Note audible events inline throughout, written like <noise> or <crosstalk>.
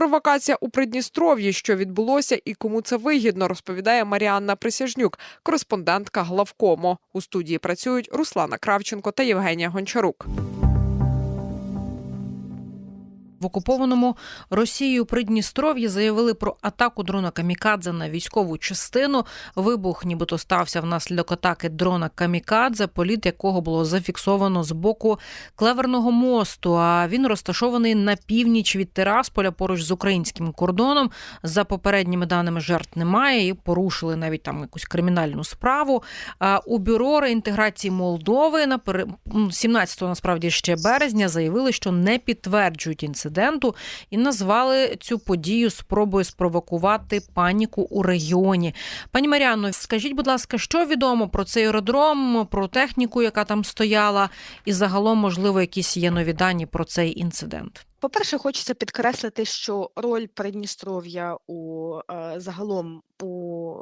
Провокація у Придністров'ї, що відбулося і кому це вигідно, розповідає Маріанна Присяжнюк, кореспондентка главкому. У студії працюють Руслана Кравченко та Євгенія Гончарук. В окупованому Росією Придністров'ї заявили про атаку дрона Камікадзе на військову частину. Вибух, нібито стався внаслідок атаки дрона Камікадзе, політ якого було зафіксовано з боку клеверного мосту. А він розташований на північ від Тирасполя поруч з українським кордоном. За попередніми даними жертв немає і порушили навіть там якусь кримінальну справу. У бюро реінтеграції Молдови на 17 насправді ще березня заявили, що не підтверджують інцидент інциденту і назвали цю подію спробою спровокувати паніку у регіоні. Пані Маріано, скажіть, будь ласка, що відомо про цей аеродром, про техніку, яка там стояла, і загалом, можливо, якісь є нові дані про цей інцидент. По-перше, хочеться підкреслити, що роль Придністров'я у е, загалом у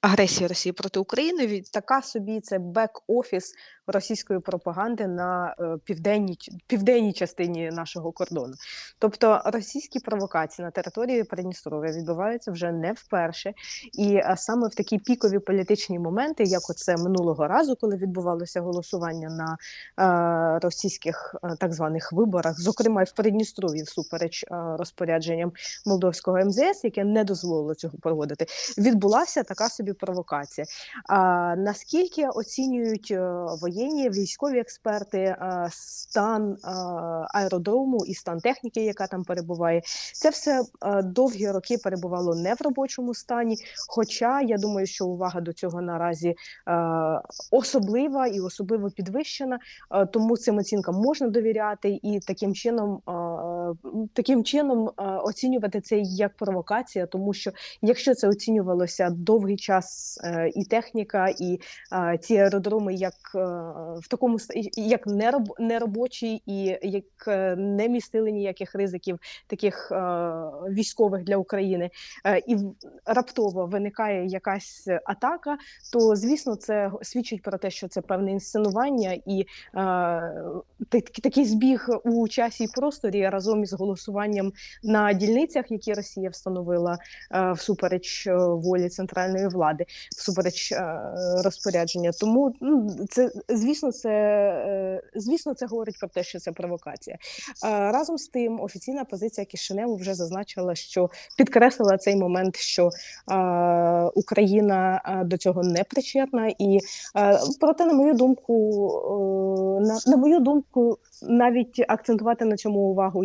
агресії Росії проти України від така собі це бек-офіс російської пропаганди на е, південній південній частині нашого кордону. Тобто російські провокації на території Придністров'я відбуваються вже не вперше, і е, саме в такі пікові політичні моменти, як оце минулого разу, коли відбувалося голосування на е, російських так званих виборах, зокрема і в Придністров'ї, всупереч розпорядженням молдовського МЗС, яке не дозволило цього проводити, відбулася така собі провокація. А наскільки оцінюють воєнні військові експерти стан аеродрому і стан техніки, яка там перебуває, це все довгі роки перебувало не в робочому стані. Хоча я думаю, що увага до цього наразі особлива і особливо підвищена, тому цим оцінкам можна довіряти і таким чином таким чином оцінювати це як провокація, тому що якщо це оцінювалося довгий час е, і техніка, і ці аеродроми, як е, в такому як неробочі і як е, не містили ніяких ризиків, таких військових для України, і раптово виникає якась атака, то звісно, це свідчить про те, що це певне інсценування і такий збіг у часі і просторі разом із голосуванням на дільницях, які Росія встановила всупереч волі центральної влади, всупереч розпорядження. Тому ну це звісно, це звісно, це говорить про те, що це провокація. Разом з тим, офіційна позиція Кишиневу вже зазначила, що підкреслила цей момент, що Україна до цього не причетна, і проте, на мою думку, на, на мою думку, навіть акцентувати на цьому увагу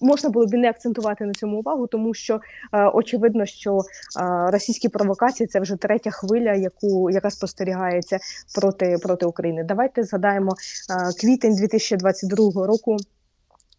можна було б не акцентувати на цьому увагу, тому що очевидно, що російські провокації це вже третя хвиля, яку яка спостерігається проти проти України. Давайте згадаємо квітень 2022 року.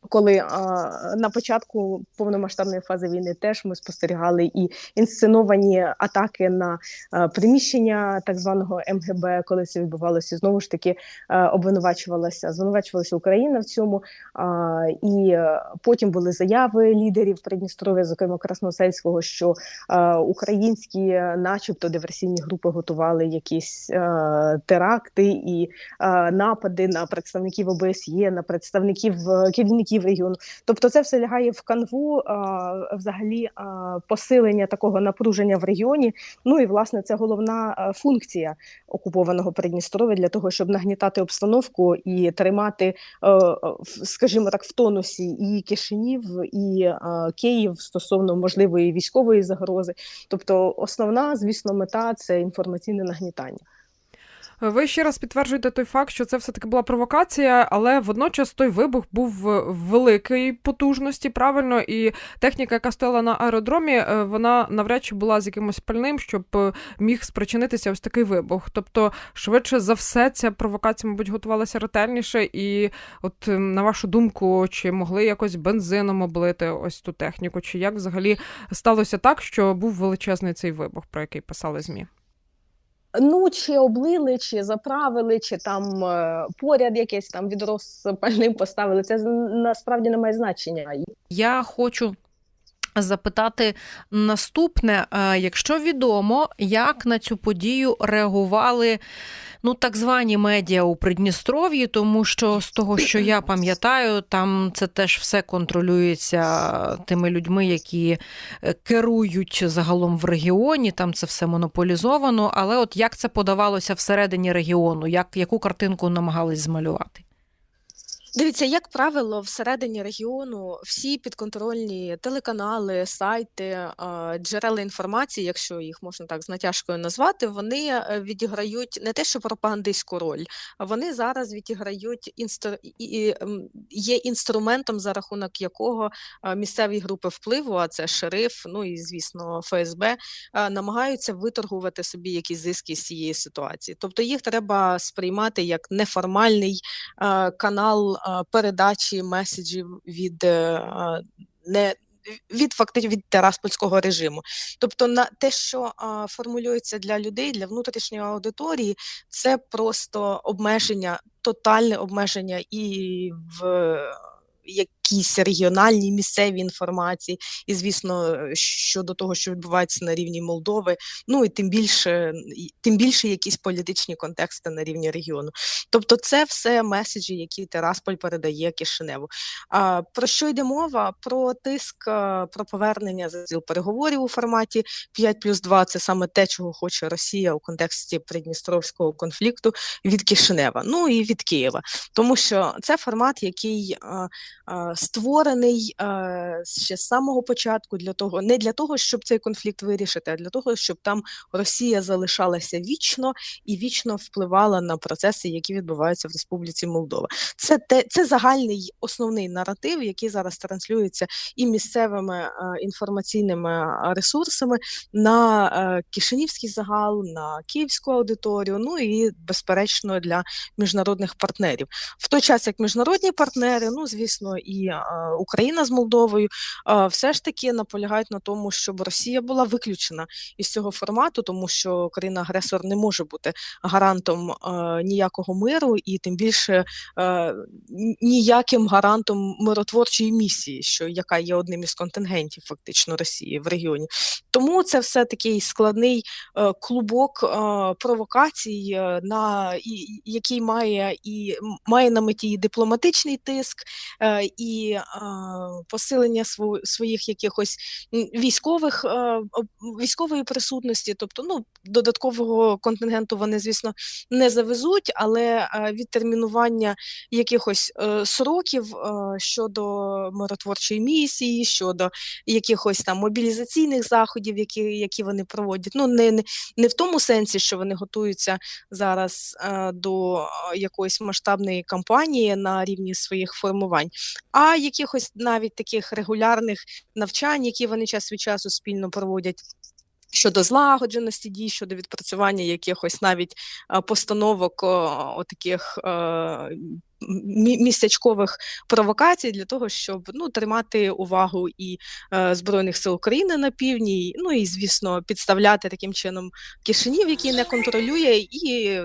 Коли а, на початку повномасштабної фази війни теж ми спостерігали і інсценовані атаки на а, приміщення так званого МГБ, коли це відбувалося, знову ж таки а, обвинувачувалася, звинувачувалася Україна в цьому. А, і потім були заяви лідерів Придністров'я, зокрема Красносельського, що а, українські, начебто, диверсійні групи готували якісь а, теракти і а, напади на представників ОБСЄ, на представників керівників представників регіону. Тобто, це все лягає в канву взагалі посилення такого напруження в регіоні. Ну і власне це головна функція окупованого Придністров'я для того, щоб нагнітати обстановку і тримати, а, скажімо так, в тонусі і Кишинів, і Київ стосовно можливої військової загрози. Тобто, основна, звісно, мета це інформаційне нагнітання. Ви ще раз підтверджуєте той факт, що це все-таки була провокація, але водночас той вибух був великої потужності, правильно, і техніка, яка стояла на аеродромі, е, вона навряд чи була з якимось пальним, щоб е, міг спричинитися ось такий вибух. Тобто, швидше за все, ця провокація, мабуть, готувалася ретельніше. І, от ем, на вашу думку, чи могли якось бензином облити ось ту техніку, чи як взагалі сталося так, що був величезний цей вибух, про який писали змі? Ну, чи облили, чи заправили, чи там е, поряд якесь там відрос пальним поставили. Це насправді не має значення. Я хочу запитати наступне: якщо відомо, як на цю подію реагували ну так звані медіа у Придністров'ї, тому що з того, що я пам'ятаю, там це теж все контролюється тими людьми, які е, керують загалом в регіоні. Там це все монополізовано. Але от як це подавалося всередині регіону, як яку картинку намагались змалювати? Дивіться, як правило, всередині регіону всі підконтрольні телеканали, сайти, джерела інформації, якщо їх можна так з натяжкою назвати, вони е, відіграють не те, що пропагандистську роль, а вони зараз відіграють інстр... є інструментом, за рахунок якого місцеві групи впливу, а це шериф, ну і звісно, ФСБ, намагаються виторгувати собі якісь зиски з цієї ситуації. Тобто їх треба сприймати як неформальний канал передачі меседжів від е, не від фактично від тераспольського режиму, тобто на те, що а, формулюється для людей, для внутрішньої аудиторії, це просто обмеження, тотальне обмеження і в якійсь регіональній місцевій інформації, і звісно, щодо того, що відбувається на рівні Молдови, ну і тим більше, тим більше якісь політичні контексти на рівні регіону. Тобто, це все меседжі, які Терасполь передає Кишиневу. А про що йде мова? Про тиск, про повернення зіл переговорів у форматі 5 плюс 2 – це саме те, чого хоче Росія у контексті Придністровського конфлікту від Кишинева, ну і від Києва, тому що це формат, який створений ще з самого початку для того, не для того, щоб цей конфлікт вирішити, а для того, щоб там Росія залишалася вічно і вічно впливала на процеси, які відбуваються в Республіці Молдова. Це те, це загальний основний наратив, який зараз транслюється і місцевими інформаційними ресурсами на Кишинівський загал, на київську аудиторію. Ну і безперечно для міжнародних партнерів. В той час як міжнародні партнери, ну звісно, і Україна з Молдовою все ж таки наполягають на тому, щоб Росія була виключена із цього формату, тому що країна-агресор не може бути гарантом ніякого миру і тим більше ніяким гарантом миротворчої місії, що яка є одним із контингентів фактично Росії в регіоні. Тому це все такий складний клубок провокацій, на який має і має на меті і дипломатичний тиск, е, і посилення своїх якихось військових військової присутності, тобто ну додаткового контингенту вони, звісно, не завезуть, але відтермінування якихось е, сроків щодо миротворчої місії, щодо якихось там мобілізаційних заходів, які які вони проводять. Ну не не, не в тому сенсі, що вони готуються зараз до якоїсь масштабної кампанії на рівні своїх формувань, якихось навіть таких регулярних навчань, які вони час від часу спільно проводять. Щодо злагодженості дій, щодо відпрацювання якихось навіть постановок таких містечкових провокацій для того, щоб ну тримати увагу і е, збройних сил України на півдні, ну і звісно підставляти таким чином Кишинів, який не контролює і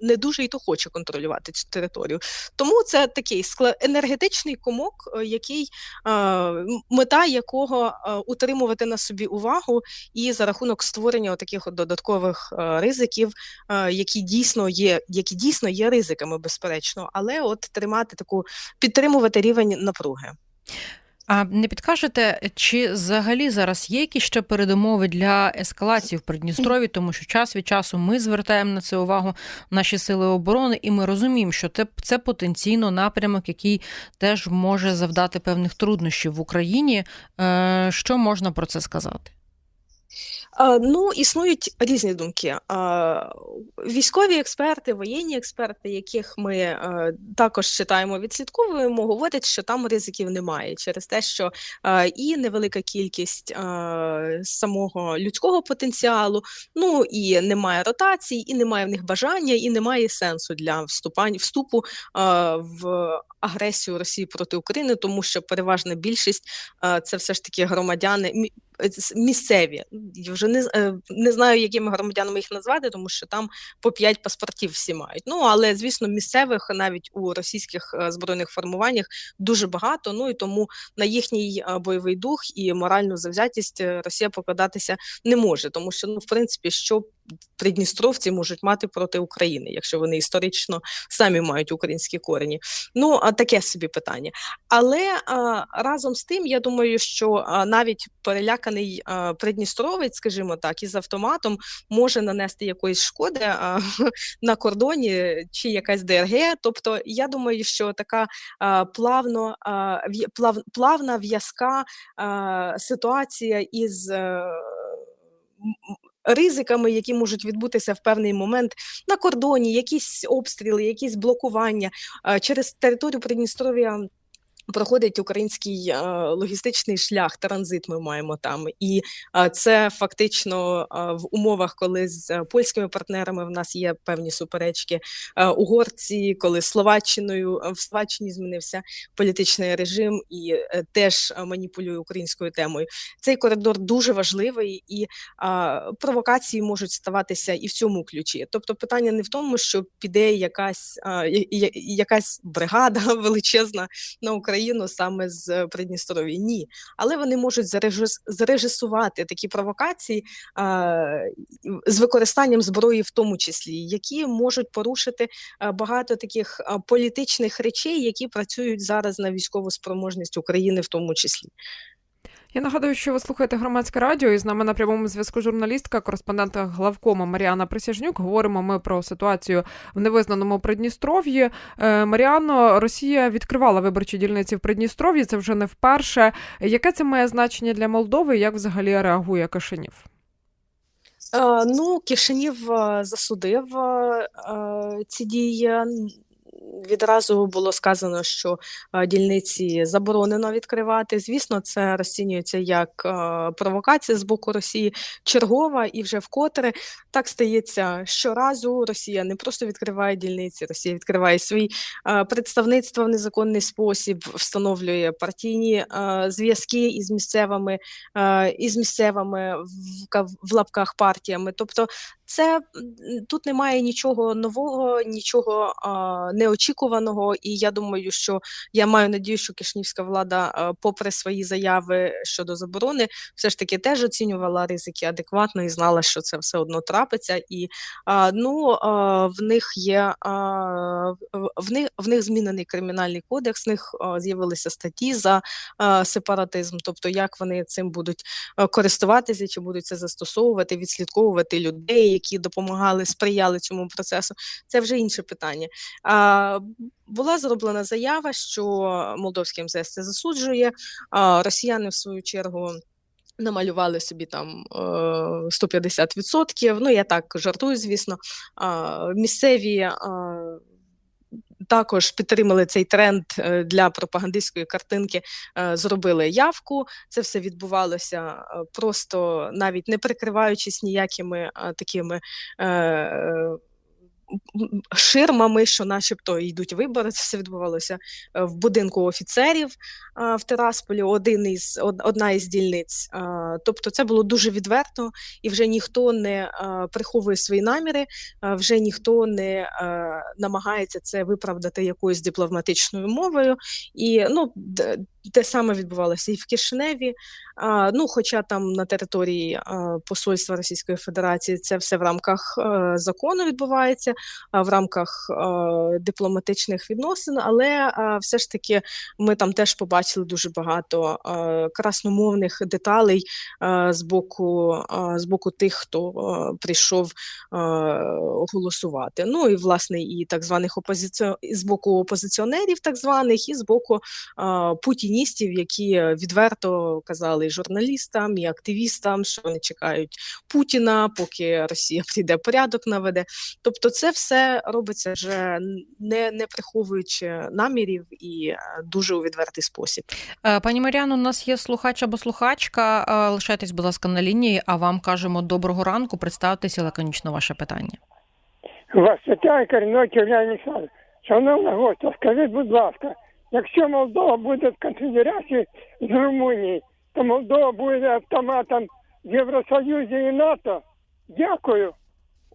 не дуже і то хоче контролювати цю територію. Тому це такий енергетичний комок, е, який е, мета якого е, утримувати на собі увагу, і за рахунок створення таких додаткових ризиків, які дійсно є, які дійсно є ризиками, безперечно, але от тримати таку підтримувати рівень напруги. А не підкажете, чи взагалі зараз є якісь ще передумови для ескалації в Придністрові, тому що час від часу ми звертаємо на це увагу наші сили оборони, і ми розуміємо, що це, це потенційно напрямок, який теж може завдати певних труднощів в Україні. Е, що можна про це сказати? Ну, існують різні думки. Військові експерти, воєнні експерти, яких ми е, також читаємо, відслідковуємо, говорять, що там ризиків немає через те, що і невелика кількість самого людського потенціалу, ну і немає ротацій, і немає в них бажання, і немає сенсу для вступання вступу в агресію Росії проти України, тому що переважна більшість це все ж таки громадяни місцеві. Я вже не е, не знаю, якими громадянами їх назвати, тому що там по п'ять паспортів всі мають. Ну але звісно, місцевих навіть у російських е, збройних формуваннях дуже багато. Ну і тому на їхній е, бойовий дух і моральну завзятість Росія покладатися не може, тому що ну в принципі, що придністровці можуть мати проти України, якщо вони історично самі мають українські корені. Ну таке собі питання. Але а, разом з тим, я думаю, що а, навіть переляканий а, придністровець, скажімо так, із автоматом може нанести якоїсь шкоди а, <laughs> на кордоні чи якась ДРГ. Тобто, я думаю, що така а, плавно а, плав, плавна в'язка ситуація із. Ризиками, які можуть відбутися в певний момент на кордоні, якісь обстріли, якісь блокування через територію Придністров'я проходить український е, логістичний шлях, транзит ми маємо там, і е, це фактично е, в умовах, коли з польськими партнерами в нас є певні суперечки угорці, коли Словаччиною в Словаччині змінився політичний режим і теж маніпулює українською темою. Цей коридор дуже важливий, і провокації можуть ставатися і в цьому ключі. Тобто, питання не в тому, що піде якась якась бригада <laughs> величезна на Україну. Україну саме з Придністров'я. Ні, але вони можуть зарежисувати такі провокації з використанням зброї, в тому числі, які можуть порушити багато таких політичних речей, які працюють зараз на військову спроможність України, в тому числі. Я нагадую, що ви слухаєте громадське радіо, і з нами на прямому зв'язку журналістка, кореспондентка главкома Маріана Присяжнюк. Говоримо ми про ситуацію в невизнаному Придністров'ї. Е, Маріано, Росія відкривала виборчі дільниці в Придністров'ї. Це вже не вперше. Яке це має значення для Молдови? Як взагалі реагує Кишинів? Е, ну, Кишинів е, засудив ці дії відразу було сказано, що дільниці заборонено відкривати. Звісно, це розцінюється як провокація з боку Росії чергова і вже вкотре так стається щоразу. Росія не просто відкриває дільниці, Росія відкриває свої представництва в незаконний спосіб, встановлює партійні зв'язки із місцевими із місцевими в, лапках партіями. Тобто, це тут немає нічого нового, нічого а, неочікуваного. І я думаю, що я маю надію, що кишнівська влада, попри свої заяви щодо заборони, все ж таки теж оцінювала ризики адекватно і знала, що це все одно трапиться. І ну в них є в них в них змінений кримінальний кодекс. в них з'явилися статті за сепаратизм, тобто як вони цим будуть користуватися, чи будуть це застосовувати, відслідковувати людей які допомагали, сприяли цьому процесу, це вже інше питання. Була зроблена заява, що молдовський МЗС це засуджує, росіяни в свою чергу. Намалювали собі там 150%. Ну я так жартую, звісно. Місцеві також підтримали цей тренд е, для пропагандистської картинки, е, зробили явку. Це все відбувалося е, просто навіть не прикриваючись ніякими такими ширмами, що, начебто, йдуть вибори. Це все відбувалося е, в будинку офіцерів в Терасполі. Один із одна із дільниць. Тобто, це було дуже відверто, і вже ніхто не приховує свої наміри, вже ніхто не намагається це виправдати якоюсь дипломатичною мовою. І ну те саме відбувалося і в Кишиневі. А, Ну, хоча там на території а, Посольства Російської Федерації це все в рамках а, закону відбувається, а в рамках а, дипломатичних відносин, але а, все ж таки ми там теж побачили дуже багато а, красномовних деталей а, з боку а, з боку тих, хто а, прийшов а, голосувати. Ну і власне і так званих опозиціо... з боку опозиціонерів, так званих, і з боку а, Путін путіністів, які відверто казали і журналістам і активістам, що вони чекають Путіна, поки Росія <laughs> прийде порядок, наведе. Тобто, це все робиться вже не не приховуючи намірів і е, дуже у відвертий спосіб. Е, пані Маріано, у нас є слухач або слухачка. Е, лишайтесь, будь ласка, на лінії. А вам кажемо доброго ранку. Представтеся лаконічно ваше питання. Вас вітає Корінок Юрій Олександрович. Шановна гостя, скажіть, будь ласка. Якщо Молдова буде в конфедерації з Румунією, то Молдова буде автоматом в Євросоюзі і НАТО. Дякую.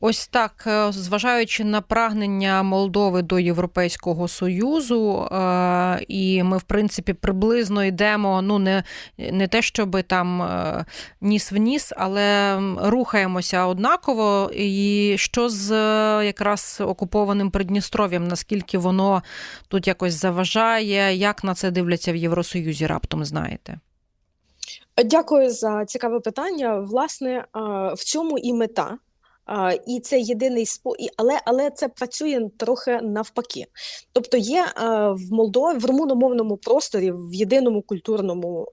Ось так, е, зважаючи на прагнення Молдови до Європейського союзу, е, і ми, в принципі, приблизно йдемо. Ну не, не те, щоб там е, ніс в ніс, але рухаємося однаково. І що з якраз окупованим Придністров'ям, наскільки воно тут якось заважає, як на це дивляться в Євросоюзі, раптом знаєте? Дякую за цікаве питання. Власне, в цьому і мета. І це єдиний спо... і- але, але це працює трохи навпаки. Тобто є а, в Молдові в румуномовному просторі, в єдиному культурному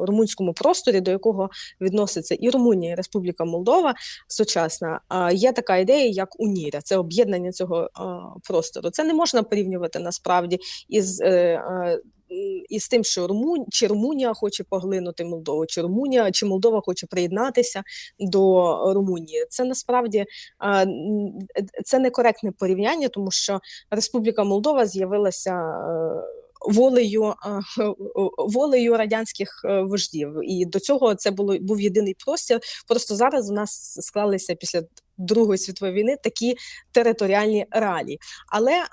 румунському просторі, до якого відноситься і Румунія, і Республіка Молдова сучасна. А є така ідея, як Уніря, це об'єднання цього простору. Це не можна порівнювати насправді із. Із тим, що Румун... чи Румунія хоче поглинути Молдову, чи Румунія, чи Молдова хоче приєднатися до Румунії. Це насправді це некоректне порівняння, тому що Республіка Молдова з'явилася. е, Волею волею радянських е, вождів, і до цього це було був єдиний простір. Просто зараз у нас склалися після Другої світової війни такі територіальні реалії. Але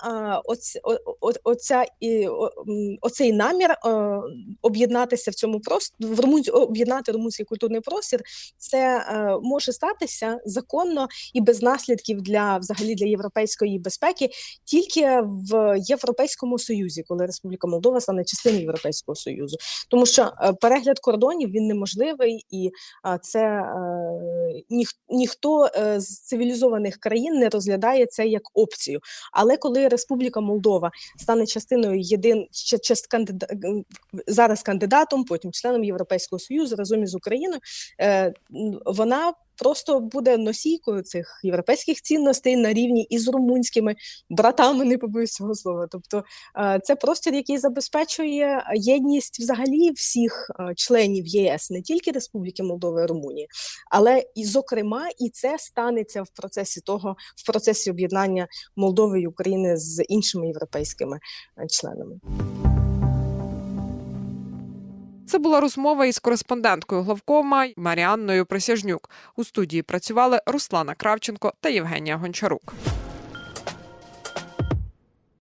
оць, о, оця, і, оцей намір е, об'єднатися в цьому просторі, в румунсь, об'єднати румунський культурний простір, це е, може статися законно і без наслідків для взагалі для європейської безпеки тільки в Європейському Союзі, коли Республіка Молдова стане частиною Європейського Союзу, тому що е, перегляд кордонів він неможливий, і це ніх, ніхто е, цивілізованих країн не розглядає це як опцію. Але коли Республіка Молдова стане частиною єдин част кандида зараз кандидатом, потім членом Європейського союзу разом із Україною, е, вона просто буде носійкою цих європейських цінностей на рівні із румунськими братами, не побоюсь цього слова. Тобто е, це простір, який забезпечує єдність взагалі всіх е, членів ЄС, не тільки Республіки Молдова і Румунії, але і зокрема, і це станеться в процесі того, в процесі об'єднання Молдови і України з іншими європейськими е, членами. Це була розмова із кореспонденткою главкома Маріанною Присяжнюк. У студії працювали Руслана Кравченко та Євгенія Гончарук.